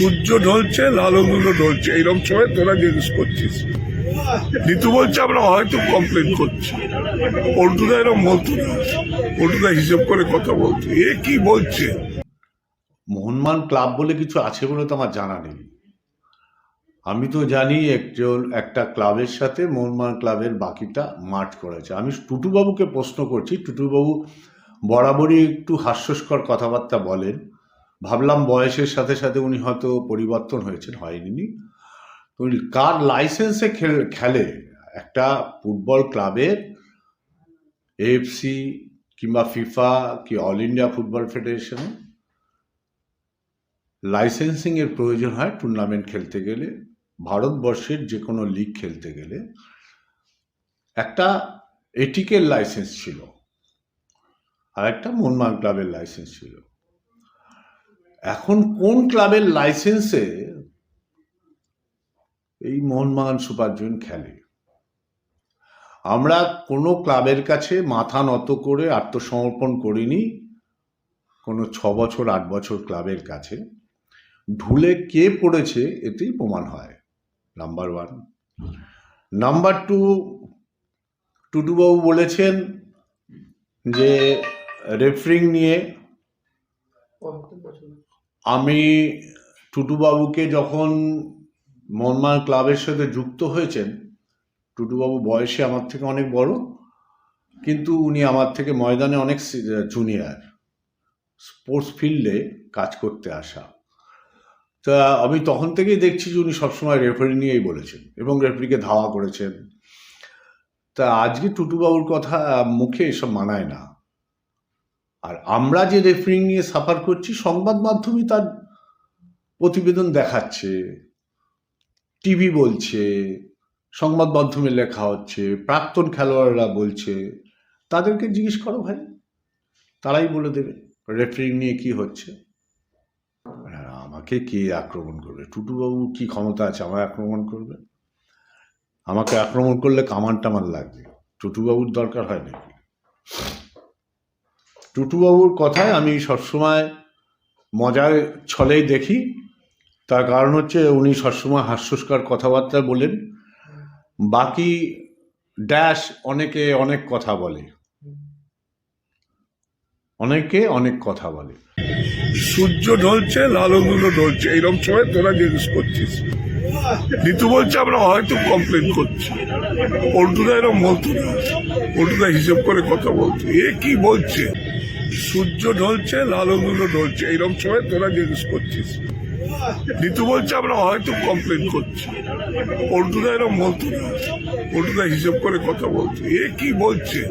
সূর্য ঢলছে লালগুলো ঢলছে। এইরকম সময় তোরা জিজ্ঞেস করছিস। ঋতু বলছে, আমরা হয়তো কমপ্লেন করছি। পল্টুদা এরকম বলতো না। পল্টুদা হিসেব করে কথা বলতো। এ কি বলছে? মোহনমান ক্লাব বলে কিছু আছে বলে তো আমার জানা নেই। আমি তো জানি একজন, একটা ক্লাবের সাথে মোহনমান ক্লাবের বাকিটা মাঠ করেছে। আমি টুটুবাবুকে প্রশ্ন করছি। টুটুবাবু বরাবরই একটু হাস্যস্কর কথাবার্তা বলেন। ভাবলাম বয়সের সাথে সাথে উনি হয়তো পরিবর্তন হয়েছেন, হয়নি। উনি কার লাইসেন্সে খেল একটা ফুটবল ক্লাবের এএফসি কিংবা ফিফা কি অল ইন্ডিয়া ফুটবল ফেডারেশনে লাইসেন্সিং এর প্রয়োজন হয় টুর্নামেন্ট খেলতে গেলে, ভারতবর্ষের যে কোনো লিগ খেলতে গেলে। একটা এটিকের লাইসেন্স ছিল। আর একটা মোহনবাগান ক্লাবের লাইসেন্স ছিল। এখন কোন ক্লাবের লাইসেন্সে এই মোহনবাগান সুপার জুন খেলে? আমরা কোনো ক্লাবের কাছে মাথা নত করে আত্মসমর্পণ করিনি, কোনো ছ বছর, আট বছর ক্লাবের কাছে। ঢুলে কে পড়েছে এতেই প্রমাণ হয়, number one. Number two, Tutubabu বলেছেন যে রেফারিং নিয়ে আমি টুটুবাবুকে যখন মনমান ক্লাবের সাথে যুক্ত হয়েছেন, টুটুবাবু বয়সে আমার থেকে অনেক বড়, কিন্তু উনি আমার থেকে ময়দানে অনেক জুনিয়র স্পোর্টস ফিল্ডে কাজ করতে আসা। তা আমি তখন থেকেই দেখছি যে উনি সবসময় রেফারি নিয়েই বলেছেন এবং রেফারিকে ধাওয়া করেছেন। তা আজকে টুটুবাবুর কথা মুখে এসব মানায় না। আর আমরা যে রেফারিং নিয়ে সাফার করছি, সংবাদ মাধ্যমই তার প্রতিবেদন দেখাচ্ছে টিভি বলছে, সংবাদ মাধ্যমে লেখা হচ্ছে, প্রাক্তন খেলোয়াড়রা বলছে। তাদেরকে জিজ্ঞেস করো ভাই, তারাই বলে দেবে রেফারিং নিয়ে কি হচ্ছে। আমাকে কে আক্রমণ করবে? টুটুবাবু কি ক্ষমতা আছে আমায় আক্রমণ করবে? আমাকে আক্রমণ করলে কামান টামান লাগবে। টুটুবাবুর দরকার হয় নাকি? টুটুবাবুর কথায় আমি সবসময় মজার ছলেই দেখি। তার কারণ হচ্ছে উনি সবসময় হাস্যস্কর কথাবার্তা বলেন। বাকি ড্যাশ অনেকে অনেক কথা বলে। অনেকে অনেক কথা বলে। সূর্য ঢলছে লালগুলো ঢলছে এইরকম সময় তোরা জিজ্ঞেস করছিস। ঋতু বলছে, আমরা হয়তো কমপ্লেন করছি। পল্টুদা এরকম বলতো না। পল্টুদা হিসেব করে কথা বলতো। এ কি বলছে? সূর্য ঢলছে, লাল লালগুলো ঢলছে। এইরকম সময় তোরা জিজ্ঞেস করছিস। ঋতু বলছে, আমরা হয়তো কমপ্লেন করছি। অর্টুদা এরকম বলতো না। অর্জুনা হিসেব করে কথা বলতো। এ কি বলছে?